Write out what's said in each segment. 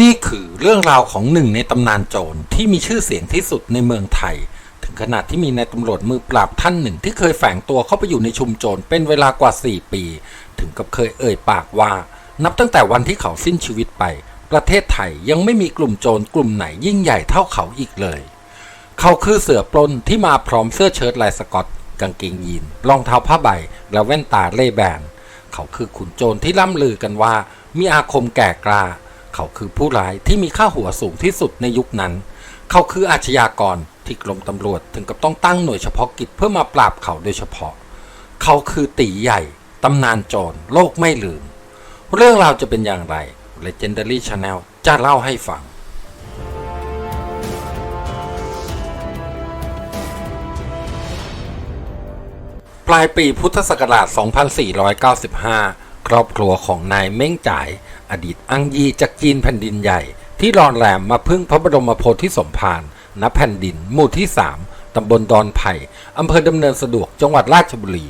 นี่คือเรื่องราวของหนึ่งในตำนานโจรที่มีชื่อเสียงที่สุดในเมืองไทย ถึงขนาดที่มีนายตำรวจมือปราบท่านหนึ่งที่เคยแฝงตัวเข้าไปอยู่ในชุมโจรเป็นเวลากว่า 4 ปี ถึงกับเคยเอ่ยปากว่า นับตั้งแต่วันที่เขาสิ้นชีวิตไป ประเทศไทยยังไม่มีกลุ่มโจรกลุ่มไหนยิ่งใหญ่เท่าเขาอีกเลย เขาคือเสือปล้นที่มาพร้อมเสื้อเชิ้ตลายสกอตกางเกงยีนรองเท้าผ้าใบ และแว่นตาเล่แบน เขาคือขุนโจรที่ล่ำลือกันว่ามีอาคมแก่กล้า เขาคือผู้ร้ายที่มีค่าหัวสูงที่สุดในยุคนั้น เขาคืออาชญากรที่กรมตำรวจถึงกับต้องตั้งหน่วยเฉพาะกิจเพื่อมาปราบเขาโดยเฉพาะ เขาคือตีใหญ่ตำนานโจรโลกไม่ลืม เรื่องราวจะเป็นอย่างไร Legendary Channel จะเล่าให้ฟังปลายปีพุทธศักราช 2495 ครอบครัวของนายเม้งจ่าย อดีตอังยีจากจีนแผ่นดินใหญ่ ที่รอนแรมมาพึ่งพระบรมโพธิสมภารณแผ่นดินหมู่ที่ 3 ตำบลดอนไผ่อำเภอดำเนินสะดวกจังหวัดราชบุรี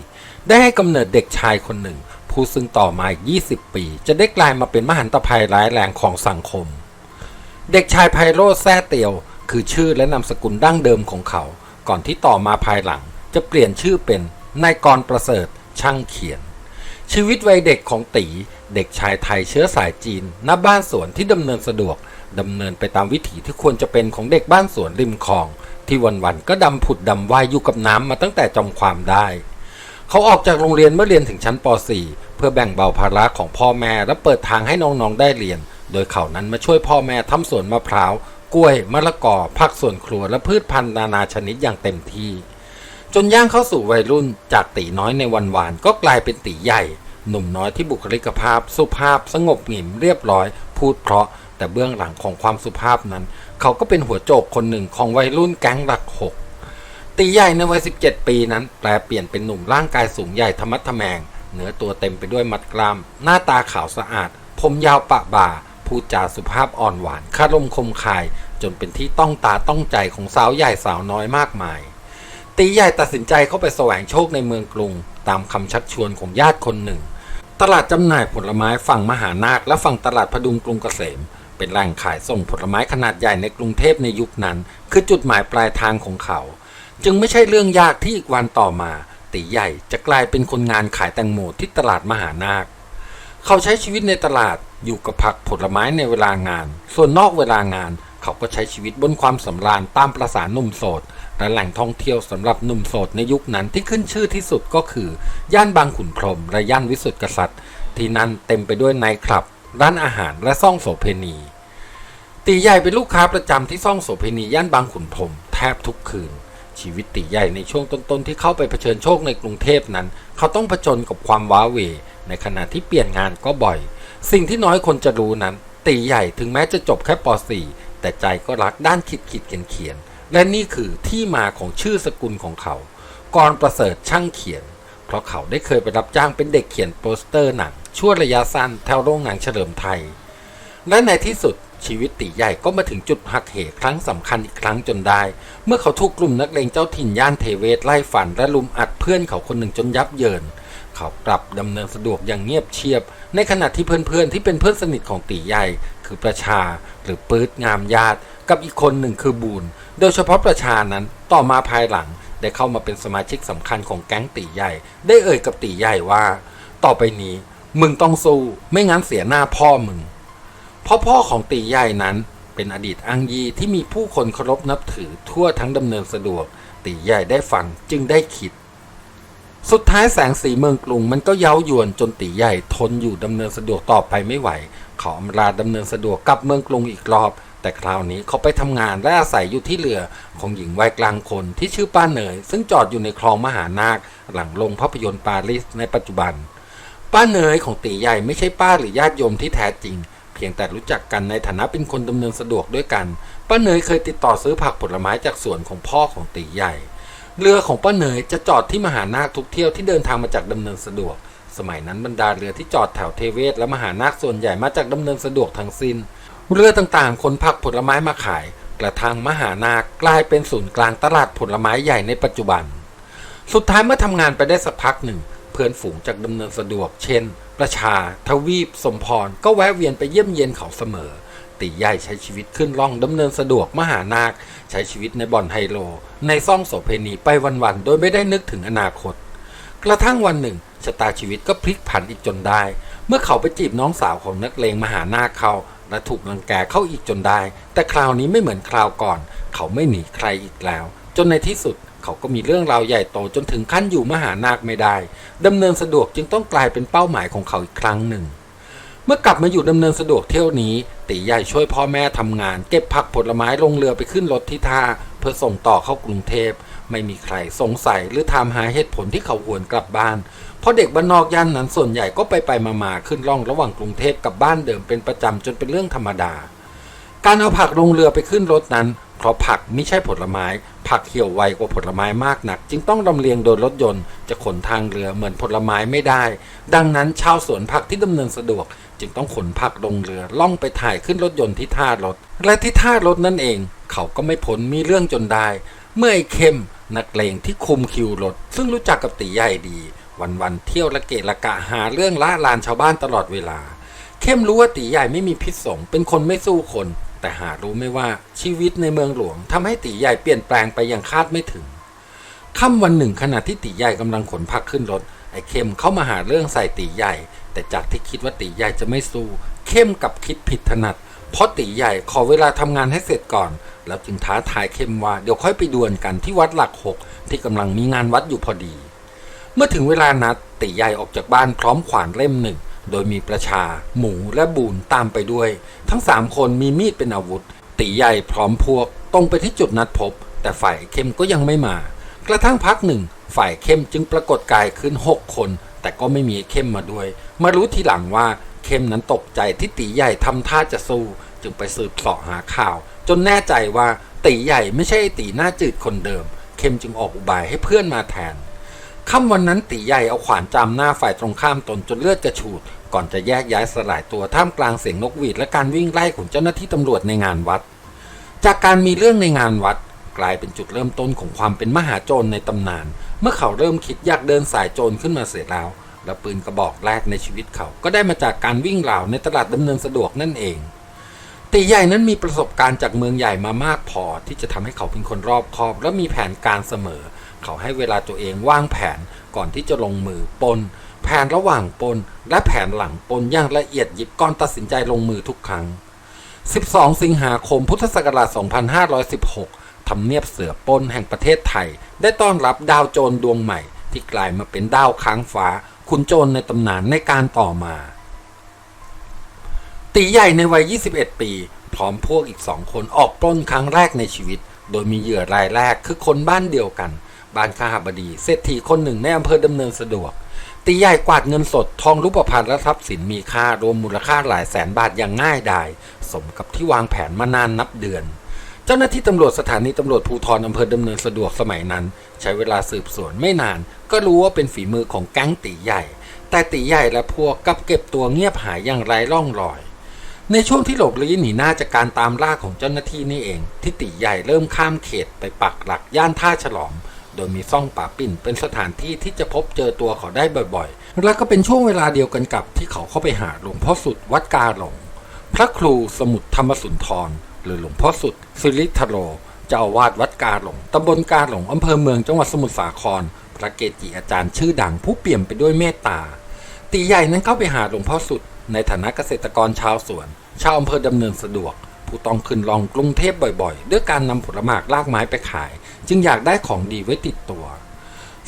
ได้ให้กำเนิดเด็กชายคนหนึ่ง ผู้ซึ่งต่อมาอีก20 ปี จะได้กลายมาเป็นมหันตภัยร้ายแรงของสังคม เด็กชายไพโรจน์แซ่เตียว คือชื่อและนามสกุลดั้งเดิมของเขา ก่อนที่ต่อมาภายหลัง จะเปลี่ยนชื่อเป็นนายกรประเสริฐช่างเขียน ชีวิตวัยเด็กของตี เด็กชายไทยเชื้อสายจีนณบ้านสวนที่ดำเนินสะดวกดำเนินไปตามวิถีที่ควรจะเป็นของเด็กบ้านสวนริมคลอง ที่วันๆก็ดำผุดดำว่ายอยู่กับน้ำมาตั้งแต่จำความได้ เขาออกจากโรงเรียนเมื่อเรียนถึงชั้นป .4 เพื่อแบ่งเบาภาระของพ่อแม่และเปิดทางให้น้องๆได้เรียน โดยเขานั้นมาช่วยพ่อแม่ทำสวนมะพร้าวกล้วย มะละกอผักสวนครัวและพืชพันธุ์นานาชนิดอย่างเต็มที่ จนย่างเข้าสู่วัยรุ่นจากตีน้อยในวันวานก็กลายเป็นตีใหญ่ หนุ่มน้อยที่บุคลิกภาพ สุภาพสงบหงิมเรียบร้อย พูดเพราะ แต่เบื้องหลังของความสุภาพนั้น เขาก็เป็นหัวโจกคนหนึ่งของวัยรุ่นแก๊งหลักหกตีใหญ่ในวัย 17 ปีนั้น แปลเปลี่ยนเป็นหนุ่มร่างกายสูงใหญ่ธรรมัดทะแมงเนื้อตัวเต็มไปด้วยมัดกล้าม หน้าตาขาวสะอาด ผมยาวปะบ่า พูดจาสุภาพอ่อนหวานคารมคมคาย จนเป็นที่ต้องตาต้องใจของสาวใหญ่สาวน้อยมากมาย ตีใหญ่ตัดสินใจเข้าไปแสวงโชคในเมืองกรุง ตามคำชักชวนของญาติคนหนึ่ง ตลาดจำหน่ายผลไม้ฝั่งมหานาคและฝั่งตลาดพดุงกรุงเกษม เป็นแหล่งขายส่งผลไม้ขนาดใหญ่ในกรุงเทพในยุคนั้น คือจุดหมายปลายทางของเขา จึงไม่ใช่เรื่องยากที่อีกวันต่อมา ตีใหญ่จะกลายเป็นคนงานขายแตงโมที่ตลาดมหานาค เขาใช้ชีวิตในตลาดอยู่กับผักผลไม้ในเวลางาน ส่วนนอกเวลางาน เขาก็ใช้ชีวิตบนความสำราญตามประสาหนุ่มโสด และแหล่งท่องเที่ยวสำหรับหนุ่มโสดในยุคนั้นที่ขึ้นชื่อที่สุดก็คือ ย่านบางขุนพรหมและย่านวิสุทธิกษัตริย์ ที่นั่นเต็มไปด้วยไนท์คลับ ร้านอาหารและซ่องโสเพณี ตีใหญ่เป็นลูกค้าประจำที่ซ่องโสเพณีย่านบางขุนพรหมแทบทุกคืน ชีวิตตีใหญ่ในช่วงต้นๆที่เข้าไปเผชิญโชคในกรุงเทพนั้น เขาต้องผจญกับความว้าเหวในขณะที่เปลี่ยนงานก็บ่อย สิ่งที่น้อยคนจะรู้นั้น ตีใหญ่ถึงแม้จะจบแค่ป .4 แต่ใจก็รักด้านคิดคิดเขียนเขียน และนี่คือที่มาของชื่อสกุลของเขา กรประเสริฐช่างเขียน เพราะเขาได้เคยไปรับจ้างเป็นเด็กเขียนโปสเตอร์หนังช่วงระยะสั้นแถวโรงหนังเฉลิมไทย และในที่สุดชีวิตตีใหญ่ก็มาถึงจุดหักเหครั้งสำคัญอีกครั้งจนได้ เมื่อเขาถูกกลุ่มนักเลงเจ้าถิ่นย่านเทเวศไล่ฟันและลุมอัดเพื่อนเขาคนหนึ่งจนยับเยิน เขากลับดำเนินสะดวกอย่างเงียบเชียบ ในขณะที่เพื่อนๆที่เป็นเพื่อนสนิทของตีใหญ่ คือประชาหรือปื๊ดงามญาติ กับอีกคนหนึ่งคือบูนโดยเฉพาะประชานั้นต่อมาภายหลังได้เข้ามาเป็นสมาชิกสำคัญของแก๊งตีใหญ่ ได้เอ่ยกับตีใหญ่ว่า ต่อไปนี้มึงต้องสู้ไม่งั้นเสียหน้าพ่อมึง เพราะพ่อของตีใหญ่นั้นเป็นอดีตอังยีที่มีผู้คนเคารพนับถือทั่วทั้งดำเนินสะดวก ตีใหญ่ได้ฟังจึงได้คิด สุดท้ายแสงสีเมืองกรุงมันก็เย้ายวนจนตีใหญ่ทนอยู่ดำเนินสะดวกต่อไปไม่ไหว ขออำลาดำเนินสะดวกกลับเมืองกรุงอีกรอบ แต่คราวนี้เขาไปทำงานและอาศัยอยู่ที่เรือของหญิงวัยกลางคนที่ชื่อป้าเหนย ซึ่งจอดอยู่ในคลองมหานาค หลังโรงภาพยนตร์ปารีสในปัจจุบัน ป้าเหนยของตีใหญ่ไม่ใช่ป้าหรือญาติโยมที่แท้จริง เพียงแต่รู้จักกันในฐานะเป็นคนดำเนินสะดวกด้วยกัน ป้าเหนยเคยติดต่อซื้อผักผลไม้จากสวนของพ่อของตีใหญ่ เรือของป้าเหนยจะจอดที่มหานาคทุกเที่ยวที่เดินทางมาจากดำเนินสะดวก สมัยนั้นบรรดาเรือที่จอดแถวเทเวศและมหานาคส่วนใหญ่มาจากดำเนินสะดวกทั้งสิ้น เรือต่างๆคนผักผลไม้มาขาย กระทั่งมหานากลายเป็นศูนย์กลางตลาดผลไม้ใหญ่ในปัจจุบัน สุดท้ายเมื่อทำงานไปได้สักพักหนึ่ง เพื่อนฝูงจากดำเนินสะดวก เช่น ประชา ทวีป สมพร ก็แวะเวียนไปเยี่ยมเยียนเขาเสมอ ตีใหญ่ใช้ชีวิตขึ้นล่องดำเนินสะดวกมหานาค ใช้ชีวิตในบ่อนไฮโล ในซ่องโสเพณีไปวันๆ โดยไม่ได้นึกถึงอนาคต กระทั่งวันหนึ่งชะตาชีวิตก็พลิกผันอีกจนได้ เมื่อเขาไปจีบน้องสาวของนักเลงมหานาคเขา และถูกรังแกเข้าอีกจนได้ แต่คราวนี้ไม่เหมือนคราวก่อน เขาไม่หนีใครอีกแล้ว จนในที่สุดเขาก็มีเรื่องราวใหญ่โตจนถึงขั้นอยู่มหานาคไม่ได้ดำเนินสะดวกจึงต้องกลายเป็นเป้าหมายของเขาอีกครั้งหนึ่ง เมื่อกลับมาอยู่ดำเนินสะดวกเที่ยวนี้ตีใหญ่ช่วยพ่อแม่ทำงาน เก็บผักผลไม้ลงเรือไปขึ้นรถที่ท่าเพื่อส่งต่อเข้ากรุงเทพ ไม่มีใครสงสัยหรือถามหาเหตุผลที่เขาหวนกลับบ้าน เพราะเด็กบ้านนอกย่านนั้นส่วนใหญ่ก็ไปไปมามาขึ้นล่องระหว่างกรุงเทพกับบ้านเดิมเป็นประจำจนเป็นเรื่องธรรมดา การเอาผักลงเรือไปขึ้นรถนั้น เพราะผักไม่ใช่ผลไม้ ผักเหี่ยวไวกว่าผลไม้มากนัก จึงต้องลำเลียงโดยรถยนต์ จะขนทางเรือเหมือนผลไม้ไม่ได้ ดังนั้นชาวสวนผักที่ดำเนินสะดวก จึงต้องขนผักลงเรือล่องไปถ่ายขึ้นรถยนต์ที่ท่ารถ และที่ท่ารถนั่นเอง เขาก็ไม่พ้นมีเรื่องจนได้เมื่อไอ้เข้ม นักเลงที่คุมคิวรถ ซึ่งรู้จักกับตีใหญ่ดี วันๆเที่ยวละเกะละกะหาเรื่องละลานชาวบ้านตลอดเวลา เข้มรู้ว่าตีใหญ่ไม่มีพิษสงเป็นคนไม่สู้คน แต่หารู้ไม่ว่าชีวิตในเมืองหลวงทำให้ตีใหญ่เปลี่ยนแปลงไปอย่างคาดไม่ถึงค่ำวันหนึ่งขณะที่ตีใหญ่กำลังขนผักขึ้นรถไอ้เข้มเข้ามาหาเรื่องใส่ตีใหญ่ แต่จากที่คิดว่าตีใหญ่จะไม่สู้ เข้มกับคิดผิดถนัด เพราะตีใหญ่ขอเวลาทำงานให้เสร็จก่อน แล้วจึงท้าทายเข้มว่าเดี๋ยวค่อยไปดวลกันที่วัดหลักหกที่กำลังมีงานวัดอยู่พอดี เมื่อถึงเวลานัดตีใหญ่ออกจากบ้านพร้อมขวานเล่มหนึ่ง โดยมีประชา หมูและบูนตามไปด้วย ทั้งสามคนมีมีดเป็นอาวุธ ตีใหญ่พร้อมพวกตรงไปที่จุดนัดพบ แต่ฝ่ายเข้มก็ยังไม่มา กระทั่งพักหนึ่ง ฝ่ายเข้มจึงปรากฏกายขึ้นหกคน แต่ก็ไม่มีเข้มมาด้วย มารู้ทีหลังว่า เข้มนั้นตกใจที่ตีใหญ่ทำท่าจะสู้ จึงไปสืบเสาะหาข่าว จนแน่ใจว่าตีใหญ่ไม่ใช่ตีหน้าจืดคนเดิม เข้มจึงออกอุบายให้เพื่อนมาแทนค่ำวันนั้นตีใหญ่เอาขวานจามหน้าฝ่ายตรงข้ามตนจนเลือดกระฉูด ก่อนจะแยกย้ายสลายตัวท่ามกลางเสียงนกหวีดและการวิ่งไล่ของเจ้าหน้าที่ตำรวจในงานวัด จากการมีเรื่องในงานวัด กลายเป็นจุดเริ่มต้นของความเป็นมหาโจรในตำนาน เมื่อเขาเริ่มคิดอยากเดินสายโจรขึ้นมาเสียแล้ว และปืนกระบอกแรกในชีวิตเขา ก็ได้มาจากการวิ่งราในตลาดดำเนินสะดวกนั่นเอง ตีใหญ่นั้นมีประสบการณ์จากเมืองใหญ่มามากพอที่จะทำให้เขาเป็นคนรอบคอบ และมีแผนการเสมอ เขาให้เวลาตัวเองวางแผนก่อนที่จะลงมือปนแผนระหว่างปนและแผนหลังปนอย่างละเอียดยิบก่อนตัดสินใจลงมือทุกครั้ง 12 สิงหาคมพุทธศักราช 2516 ทำเนียบเสือปนแห่งประเทศไทย ได้ต้อนรับดาวโจรดวงใหม่ ที่กลายมาเป็นดาวค้างฟ้า คุณโจรในตำนานในการต่อมา ตีใหญ่ในวัย 21 ปี พร้อมพวกอีกสองคนออกปล้นครั้งแรกในชีวิต โดยมีเหยื่อรายแรกคือคนบ้านเดียวกัน บ้านข้าหบดี เศรษฐีคนหนึ่งในอำเภอดำเนินสะดวก ตีใหญ่กวาดเงินสดทองรูปพรรณและทรัพย์สินมีค่ารวมมูลค่าหลายแสนบาทอย่างง่ายดายสมกับที่วางแผนมานานนับเดือน จ้าหน้าที่ตำรวจสถานีตำรวจภูธรอำเภอดำเนินสะดวกสมัยนั้น ใช้เวลาสืบสวนไม่นาน ก็รู้ว่าเป็นฝีมือของแก๊งตีใหญ่ แต่ตีใหญ่และพวกกับเก็บตัวเงียบหายอย่างไร้ร่องรอย ในช่วงที่หลบลี้หนีหน้าจากการตามล่าของเจ้าหน้าที่นี่เอง ที่ตีใหญ่เริ่มข้ามเขตไปปักหลักย่านท่าฉลอม โดยมีซ่องป่าปิ่นเป็นสถานที่ที่จะพบเจอตัวเขาได้บ่อยๆ และก็เป็นช่วงเวลาเดียวกันกับที่เขาเข้าไปหาหลวงพ่อสุดวัดกาหลงพระครูสมุทรธรรมสุนทร หรือหลวงพ่อสุดสิริทโรเจ้าวาสวัดกาหลงตำบลกาหลงอำเภอเมืองจังหวัดสมุทรสาคร พระเกจิอาจารย์ชื่อดังผู้เปี่ยมไปด้วยเมตตา ตีใหญ่นั้นเข้าไปหาหลวงพ่อสุด ในฐานะเกษตรกรชาวสวน ชาวอำเภอดำเนินสะดวก ผู้ต้องขึ้นลองกรุงเทพบ่อยๆ ด้วยการนำผลหมากลากไม้ไปขาย จึงอยากได้ของดีไว้ติดตัว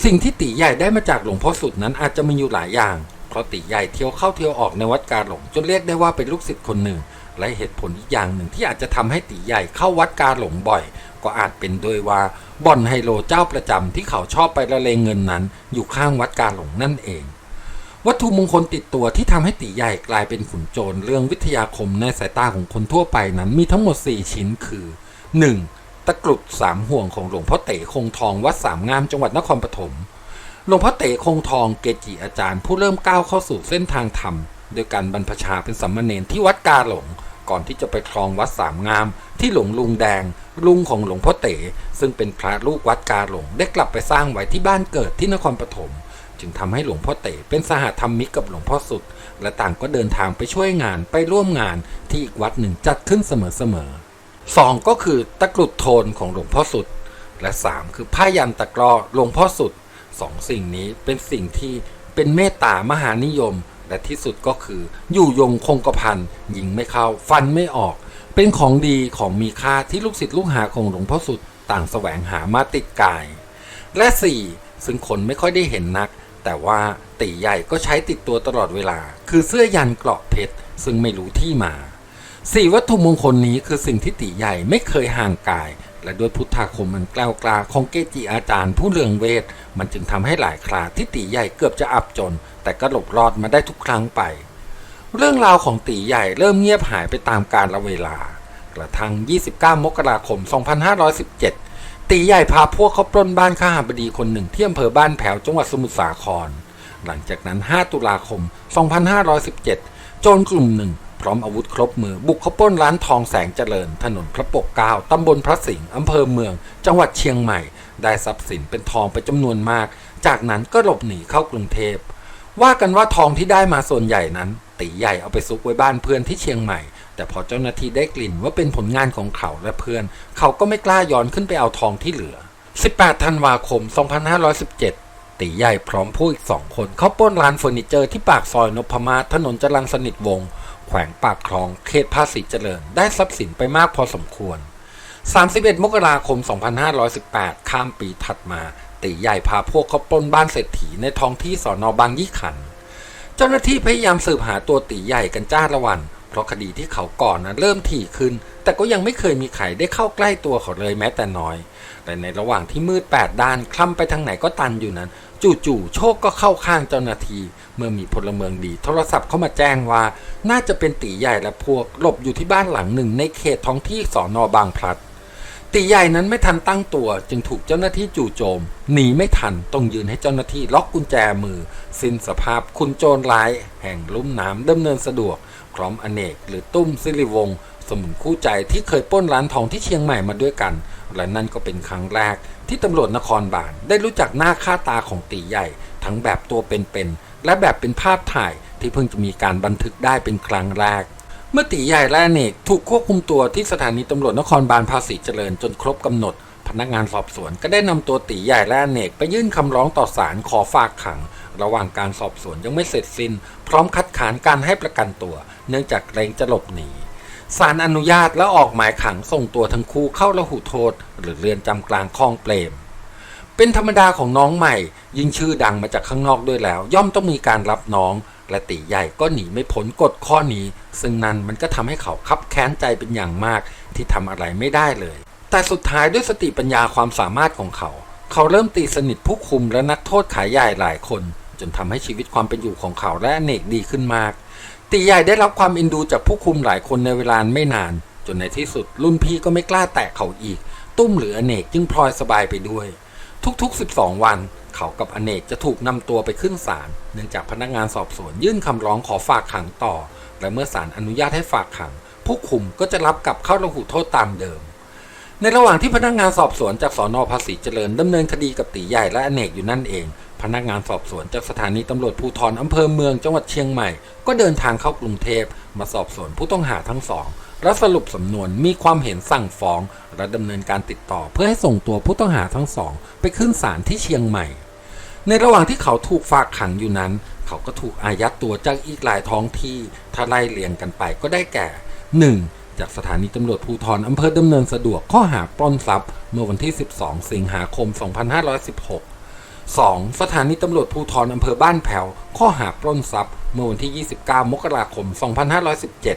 สิ่งที่ตีใหญ่ได้มาจากหลวงพ่อสุดนั้นอาจจะมีอยู่หลายอย่างเพราะตีใหญ่เที่ยวเข้าเที่ยวออกในวัดกาหลงจนเรียกได้ว่าเป็นลูกศิษย์คนหนึ่ง และเหตุผลอีกอย่างหนึ่งที่อาจจะทำให้ตีใหญ่เข้าวัดกาหลงบ่อย ก็อาจเป็นโดยว่าบ่อนไฮโลเจ้าประจำที่เขาชอบไปละเลงเงินนั้น อยู่ข้างวัดกาหลงนั่นเอง วัตถุมงคลติดตัวที่ทำให้ตีใหญ่กลายเป็นขุนโจรเรื่องวิทยาคมในสายตาของคนทั่วไปนั้นมีทั้งหมด 4 ชิ้นคือ 1. ตะกรุดสามห่วงของหลวงพ่อเต๋คงทองวัดสามงามจังหวัดนครปฐมหลวงพ่อเต๋คงทองเกจิอาจารย์ผู้เริ่มก้าวเข้าสู่เส้นทางธรรม โดยการบรรพชาเป็นสัมมาเนรที่วัดกาหลง ก่อนที่จะไปครองวัดสามงาม ที่หลวงลุงแดง ลุงของหลวงพ่อเต๋ซึ่งเป็นพระลูกวัดกาหลง ได้กลับไปสร้างไว้ที่บ้านเกิดที่นครปฐมจึงทำให้หลวงพ่อเต๋เป็นสหธรรมิกกับหลวงพ่อสุด และต่างก็เดินทางไปช่วยงานไปร่วมงานที่อีกวัดหนึ่งจัดขึ้นเสมอๆสองก็คือตะกรุดโทนของหลวงพ่อสุด และสามคือผ้ายันตะกร้อหลวงพ่อสุดสองสิ่งนี้เป็นสิ่งที่เป็นเมตตามหานิยม และที่สุดก็คือ อยู่ยงคงกระพันยิงไม่เข้า ฟันไม่ออก เป็นของดีของมีค่าที่ลูกศิษย์ลูกหาของหลวงพ่อสุดต่างแสวงหามาติดกาย และสี่ซึ่งคนไม่ค่อยได้เห็นนัก แต่ว่าตีใหญ่ก็ใช้ติดตัวตลอดเวลา คือเสื้อยันเกราะเพชรซึ่งไม่รู้ที่มาสี่วัตถุมงคลนี้คือสิ่งที่ตีใหญ่ไม่เคยห่างกาย และด้วยพุทธาคมมันกล้าวกลาของเกจิอาจารย์ผู้เลืองเวท มันจึงทำให้หลายคราที่ตีใหญ่เกือบจะอับจน แต่ก็หลบรอดมาได้ทุกครั้งไป เรื่องราวของตีใหญ่เริ่มเงียบหายไปตามกาลเวลา กระทั่ง 29 มกราคม 2517 ตีใหญ่พาพวกเขาปล้นบ้านข้าบดีคนหนึ่งที่อำเภอบ้านแผวจังหวัดสมุทรสาคร หลังจากนั้น 5 ตุลาคม 2517 โจรกลุ่มหนึ่งพร้อมอาวุธครบมือบุกเข้าปล้นร้านทองแสงเจริญ ถนนพระปกเกล้าตำบลพระสิงห์อำเภอเมือง จังหวัดเชียงใหม่ ได้ทรัพย์สินเป็นทองไปจำนวนมาก จากนั้นก็หลบหนีเข้ากรุงเทพ ว่ากันว่าทองที่ได้มาส่วนใหญ่นั้น ตีใหญ่เอาไปซุกไว้บ้านเพื่อนที่เชียงใหม่ แต่พอเจ้าหน้าที่ได้กลิ่นว่าเป็นผลงานของเขาและเพื่อน เขาก็ไม่กล้าย้อนขึ้นไปเอาทองที่เหลือ 18 ธันวาคม 2517 ตีใหญ่พร้อมผู้อีกสองคนเข้าปล้นร้านเฟอร์นิเจอร์ที่ปากซอยนพมาศถนนจรัญสนิทวงศ์แขวงปากคลอง เขตภาษีเจริญ ได้ทรัพย์สินไปมากพอสมควร 31 มกราคม 2518 ข้ามปีถัดมา ตีใหญ่พาพวกเขาปล้นบ้านเศรษฐีในท้องที่สอนอบางยี่ขัน เจ้าหน้าที่พยายามสืบหาตัวตีใหญ่กันจ้าละวัน เพราะคดีที่เขาก่อนนะเริ่มถี่ขึ้น แต่ก็ยังไม่เคยมีใครได้เข้าใกล้ตัวเขาเลยแม้แต่น้อย แต่ในระหว่างที่มืดแปดด้านคล่ำไปทางไหนก็ตันอยู่นั้น จู่ๆโชคก็เข้าข้างเจ้าหน้าที่เมื่อมีพลเมืองดี โทรศัพท์เข้ามาแจ้งว่า น่าจะเป็นตีใหญ่และพวกหลบอยู่ที่บ้านหลังหนึ่งในเขตท้องที่สอนอบางพลัด ตีใหญ่นั้นไม่ทันตั้งตัว จึงถูกเจ้าหน้าที่จู่โจมหนีไม่ทันต้องยืนให้เจ้าหน้าที่ล็อกกุญแจมือ สิ้นสภาพคุณโจรร้าย แห่งลุ่มน้ำดำเนินสะดวกพร้อมอเนกหรือตุ้มสิริวงศ์สมุนคู่ใจที่เคยปล้นร้านทองที่เชียงใหม่มาด้วยกัน และนั่นก็เป็นครั้งแรก ที่ตำรวจนครบาลได้รู้จักหน้าค่าตาของตีใหญ่ ทั้งแบบตัวเป็นๆและแบบเป็นภาพถ่ายที่เพิ่งจะมีการบันทึกได้เป็นครั้งแรก เมื่อตีใหญ่และอเนกถูกควบคุมตัวที่สถานีตำรวจนครบาลภาษีเจริญจนครบกำหนด พนักงานสอบสวนก็ได้นำตัวตีใหญ่และอเนกไปยื่นคำร้องต่อศาลขอฝากขัง ระหว่างการสอบสวนยังไม่เสร็จสิ้น พร้อมคัดค้านการให้ประกันตัว เนื่องจากเกรงจะหลบหนีศาลอนุญาตและออกหมายขังส่งตัวทั้งคู่เข้าระหุโทษ หรือเรือนจำกลางคลองเปรม เป็นธรรมดาของน้องใหม่ ยิ่งชื่อดังมาจากข้างนอกด้วยแล้ว ย่อมต้องมีการรับน้อง และตีใหญ่ก็หนีไม่พ้นกฎข้อนี้ ซึ่งนั้นมันก็ทำให้เขาคับแค้นใจเป็นอย่างมากที่ทำอะไรไม่ได้เลย แต่สุดท้ายด้วยสติปัญญาความสามารถของเขา เขาเริ่มตีสนิทผู้คุมและนักโทษขายใหญ่หลายคน จนทำให้ชีวิตความเป็นอยู่ของเขาและอเนกดีขึ้นมาก ตีใหญ่ได้รับความเอ็นดูจากผู้คุมหลายคนในเวลาไม่นาน จนในที่สุดรุ่นพี่ก็ไม่กล้าแตะเขาอีก ตุ้มหรืออเนกจึงพลอยสบายไปด้วย ทุกๆ 12 วัน เขากับอเนกจะถูกนำตัวไปขึ้นศาลเนื่องจากพนักงานสอบสวนยื่นคำร้องขอฝากขังต่อ และเมื่อศาลอนุญาตให้ฝากขัง ผู้คุมก็จะรับกลับเข้าระหุโทษตามเดิม ในระหว่างที่พนักงานสอบสวนจากสอนอภาษีเจริญดำเนินคดีกับตีใหญ่และอเนกอยู่นั่นเอง พนักงานสอบสวนจากสถานีตำรวจภูธรอำเภอเมืองจังหวัดเชียงใหม่ ก็เดินทางเข้ากรุงเทพ มาสอบสวนผู้ต้องหาทั้งสองและสรุปสำนวนมีความเห็นสั่งฟ้อง และดำเนินการติดต่อเพื่อให้ส่งตัวผู้ต้องหาทั้งสอง ไปขึ้นศาลที่เชียงใหม่ ในระหว่างที่เขาถูกฝากขังอยู่นั้น เขาก็ถูกอายัดตัวจากอีกหลายท้องที่ถ้าไล่เรียงกันไปก็ได้แก่ 1. จากสถานีตำรวจภูธรอำเภอดำเนินสะดวกข้อหาปล้นทรัพย์ เมื่อวันที่ 12 สิงหาคม 2516 2. สถานีตำรวจภูธรอำเภอบ้านแผ่ว ข้อหาปล้นทรัพย์ เมื่อวันที่ 29 มกราคม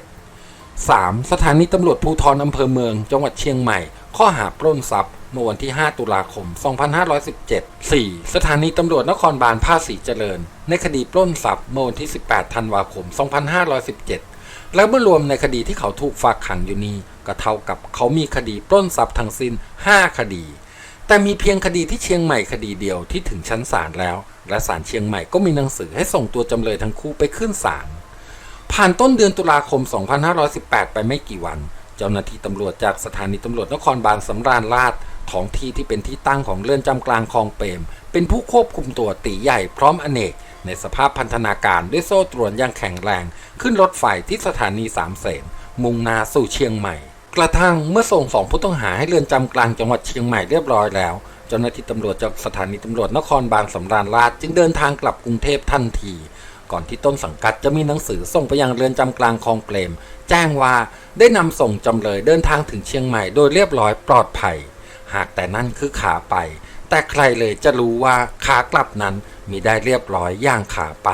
2517 3. สถานีตำรวจภูธรอำเภอเมือง จังหวัดเชียงใหม่ ข้อหาปล้นทรัพย์ เมื่อวันที่ 5 ตุลาคม 2517 4. สถานีตำรวจนครบาลภาษีเจริญ ในคดีปล้นทรัพย์ เมื่อวันที่ 18 ธันวาคม 2517 และเมื่อรวมในคดีที่เขาถูกฝากขังอยู่นี้ก็เท่ากับเขามีคดีปล้นทรัพย์ทั้งสิ้น 5 คดี แต่มีเพียงคดีที่เชียงใหม่คดีเดียวที่ถึงชั้นศาลแล้ว และศาลเชียงใหม่ก็มีหนังสือให้ส่งตัวจำเลยทั้งคู่ไปขึ้นศาลผ่านต้นเดือนตุลาคม 2518 ไปไม่กี่วัน เจ้าหน้าที่ตำรวจจากสถานีตำรวจนครบาลสำราญราชท้องที่ที่เป็นที่ตั้งของเรือนจำกลางคลองเปรมเป็นผู้ควบคุมตัวตีใหญ่พร้อมอเนก ในสภาพพันธนาการด้วยโซ่ตรวนอย่างแข็งแรง ขึ้นรถไฟที่สถานีสามเสนมุ่งหนาสู่เชียงใหม่ กระทั่งเมื่อส่งสองผู้ต้องหาให้เรือนจำกลางจังหวัดเชียงใหม่เรียบร้อยแล้ว เจ้าหน้าที่ตำรวจจากสถานีตำรวจนครบาลสำราญราชจึงเดินทางกลับกรุงเทพทันที ก่อนที่ต้นสังกัดจะมีหนังสือส่งไปยังเรือนจำกลางคลองเปรม แจ้งว่าได้นำส่งจำเลยเดินทางถึงเชียงใหม่โดยเรียบร้อยปลอดภัย หากแต่นั่นคือขาไป แต่ใครเลยจะรู้ว่าขากลับนั้นมีได้เรียบร้อยอย่างขาไป